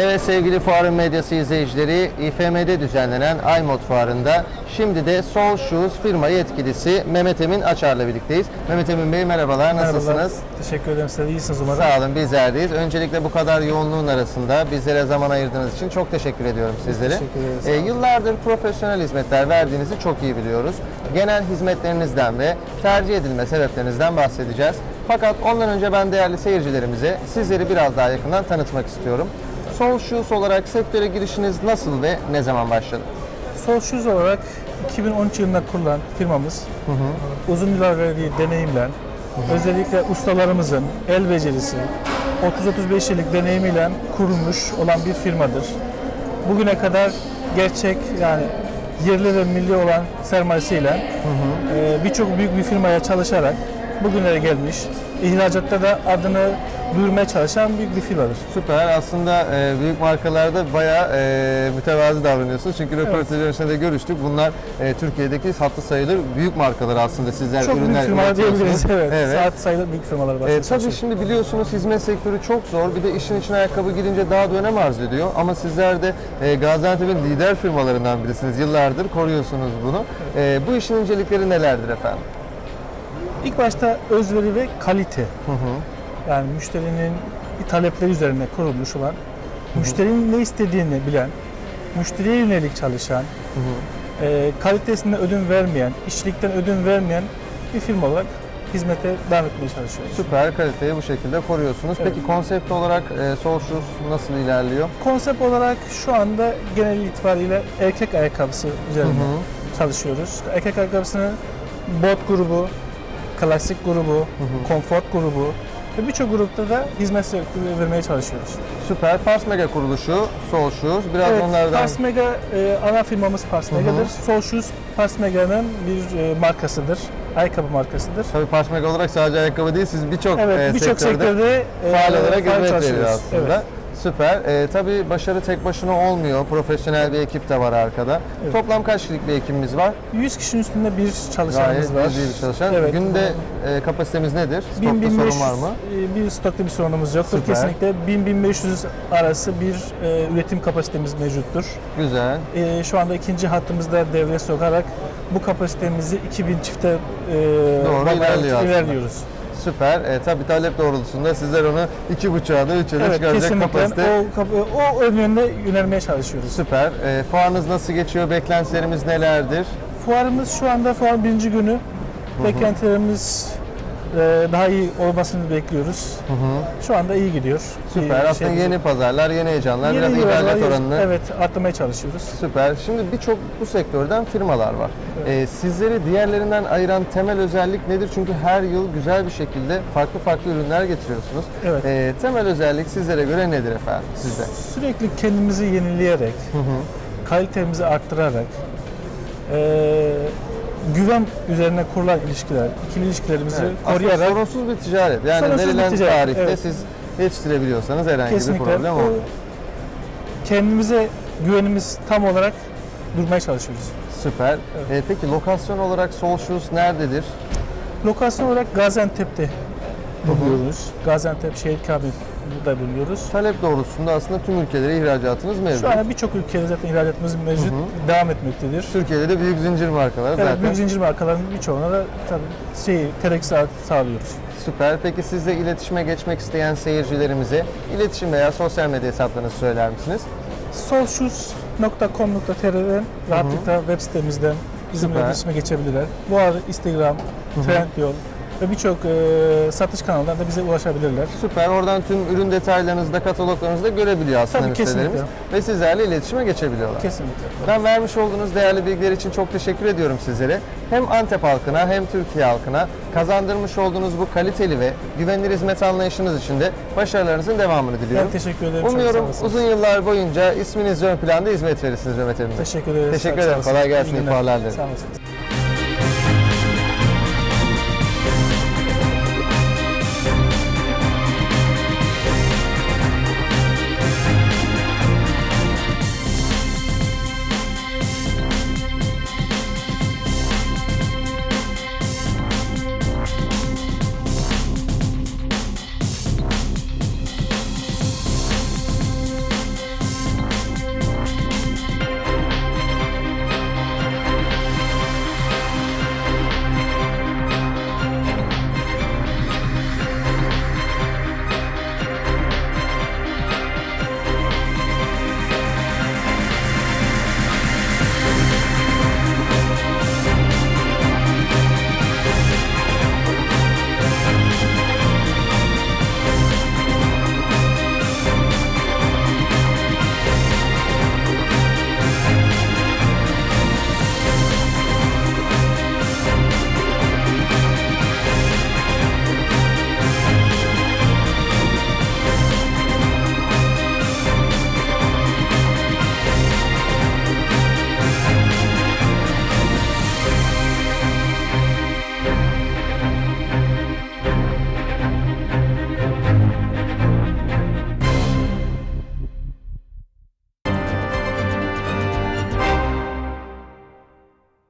Evet sevgili fuarın medyası izleyicileri, İFM'de düzenlenen iMod fuarında şimdi de Soul Shoes firma yetkilisi Mehmet Emin Açar'la birlikteyiz. Mehmet Emin Bey merhabalar, nasılsınız? Merhabalar. Teşekkür ederim size. İyisiniz umarım. Sağ olun bizlerdeyiz. Öncelikle bu kadar yoğunluğun arasında bizlere zaman ayırdığınız için çok teşekkür ediyorum sizlere. teşekkür ederiz, olun. yıllardır profesyonel hizmetler verdiğinizi çok iyi biliyoruz. Genel hizmetlerinizden ve tercih edilme sebeplerinizden bahsedeceğiz. Fakat ondan önce ben değerli seyircilerimize sizleri biraz daha yakından tanıtmak istiyorum. Soul Shoes olarak sektöre girişiniz nasıl ve ne zaman başladı? Sol Shoes olarak 2013 yılında kurulan firmamız uzun yıllar verdiği deneyimle özellikle ustalarımızın el becerisi 30-35 yıllık deneyimiyle kurulmuş olan bir firmadır. Bugüne kadar gerçek yani yerli ve milli olan sermayesiyle e, birçok büyük bir firmaya çalışarak bugünlere gelmiş. İhracatta da adını duyurmaya çalışan büyük bir firmadır. Süper. Aslında e, büyük markalarda bayağı e, mütevazı davranıyorsunuz. Çünkü röportajın içinde de görüştük. Bunlar e, Türkiye'deki hatlı sayılır büyük markalar aslında sizler Çok büyük ürünler firmalar diyebiliriz. üretiyorsunuz. Evet. Saat sayılı büyük firmalar. E, tabii şimdi biliyorsunuz hizmet sektörü çok zor. Bir de işin içine ayakkabı girince daha da önem arz ediyor. Ama sizler de e, Gaziantep'in lider firmalarından birisiniz. Yıllardır koruyorsunuz bunu. E, bu işin incelikleri nelerdir efendim? İlk başta özveri ve kalite. Yani müşterinin talepleri üzerine kurulmuş olan, müşterinin ne istediğini bilen, müşteriye yönelik çalışan, e, kalitesine ödün vermeyen, işçilikten ödün vermeyen bir firma olarak hizmete devam etmeye çalışıyoruz. Süper kaliteyi bu şekilde koruyorsunuz. Evet. Peki konsept olarak e, Soul Shoes nasıl ilerliyor? Konsept olarak şu anda genel itibariyle erkek ayakkabısı üzerine çalışıyoruz. Erkek ayakkabısını bot grubu, klasik grubu, konfort grubu ve birçok grupta da hizmet sektörü vermeye çalışıyoruz. Süper. Pars Mega kuruluşu Shoes. Biraz Evet, onlardan Pars Mega e, ana firmamız Pars Mega'dır. Shoes Pars Mega'nın bir e, markasıdır. Ayakkabı markasıdır. Tabii Pars Mega olarak sadece ayakkabı değil, siz birçok Evet, e, birçok sektörde, sektörde e, faal olarak hizmet veriyor aslında. Evet. Süper. E, tabii başarı tek başına olmuyor. Profesyonel bir ekip de var arkada. Evet. Toplam kaç kişilik bir ekibimiz var? 100 kişinin üstünde bir Gayet çalışanımız var. ciddi bir çalışan. Evet. Günde e, kapasitemiz nedir? Stokta 1000 sorun var mı? e, Bir stokta bir sorunumuz yoktur. Süper. Kesinlikle 1000-1500 arası bir e, üretim kapasitemiz mevcuttur. Güzel. E, şu anda ikinci hattımızda devreye sokarak bu kapasitemizi 2000 çifte e, Doğru baba- ilerliyor aslında. ilerliyoruz. Süper. E, tabii talep doğrultusunda sizler onu iki buçuğa da üçe de Evet, çıkaracak kapasite. o, o yönde yönelmeye çalışıyoruz. Süper. E, fuarınız nasıl geçiyor? Beklentilerimiz nelerdir? Fuarımız şu anda fuarın birinci günü. Beklentilerimiz e, daha iyi olmasını bekliyoruz. Şu anda iyi gidiyor. Süper. İyi Aslında şeyimiz- yeni pazarlar, yeni heyecanlar, Yeni biraz ihracat oranını Evet, arttırmaya çalışıyoruz. Süper. Şimdi birçok bu sektörden firmalar var. Ee, sizleri diğerlerinden ayıran temel özellik nedir? Çünkü her yıl güzel bir şekilde farklı farklı ürünler getiriyorsunuz. Evet. Ee, temel özellik sizlere göre nedir efendim sizde? Sürekli kendimizi yenileyerek, kalitemizi arttırarak, e, güven üzerine kurulan ilişkiler, ikili ilişkilerimizi Evet. Aslında koruyarak sorunsuz bir ticaret. Yani Sorunsuz bir verilen ticaret, tarihte evet. siz yetiştirebiliyorsanız herhangi bir kesinlikle problem o olmaz. kendimize güvenimiz tam olarak durmaya çalışıyoruz. Süper. Ee, peki lokasyon olarak Soul Shoes nerededir? Lokasyon olarak Gaziantep'te bulunuyoruz. Gaziantep şehir kabin burada bulunuyoruz. Talep doğrultusunda aslında tüm ülkelere ihracatınız mevcut. Şu anda birçok ülkede zaten ihracatımız mevcut, devam etmektedir. Türkiye'de de büyük zincir markaları Evet, zaten. büyük zincir markaların birçoğuna da tabii şey, terekkü sağ- sağlıyoruz. Süper. Peki sizle iletişime geçmek isteyen seyircilerimize iletişim veya sosyal medya hesaplarınızı söyler misiniz? solshoes.com.tr'den rahatlıkla web sitemizden bizimle iletişime geçebilirler. Bu arada Instagram, Trendyol ve birçok e, satış kanallarında bize ulaşabilirler. Süper. Oradan tüm ürün detaylarınızı da kataloglarınızı da görebiliyor aslında Tabii, müşterilerimiz. kesinlikle. Ve sizlerle iletişime geçebiliyorlar. Kesinlikle. Ben vermiş olduğunuz değerli bilgiler için çok teşekkür ediyorum sizlere. Hem Antep halkına hem Türkiye halkına kazandırmış olduğunuz bu kaliteli ve güvenilir hizmet anlayışınız için de başarılarınızın devamını diliyorum. Ben teşekkür ederim. Umuyorum uzun yıllar boyunca isminizle ön planda hizmet verirsiniz Mehmet Emin. Teşekkür ederiz. Teşekkür ederim. Kolay gelsin, İyi iyi dilerim. Sağ olasınız.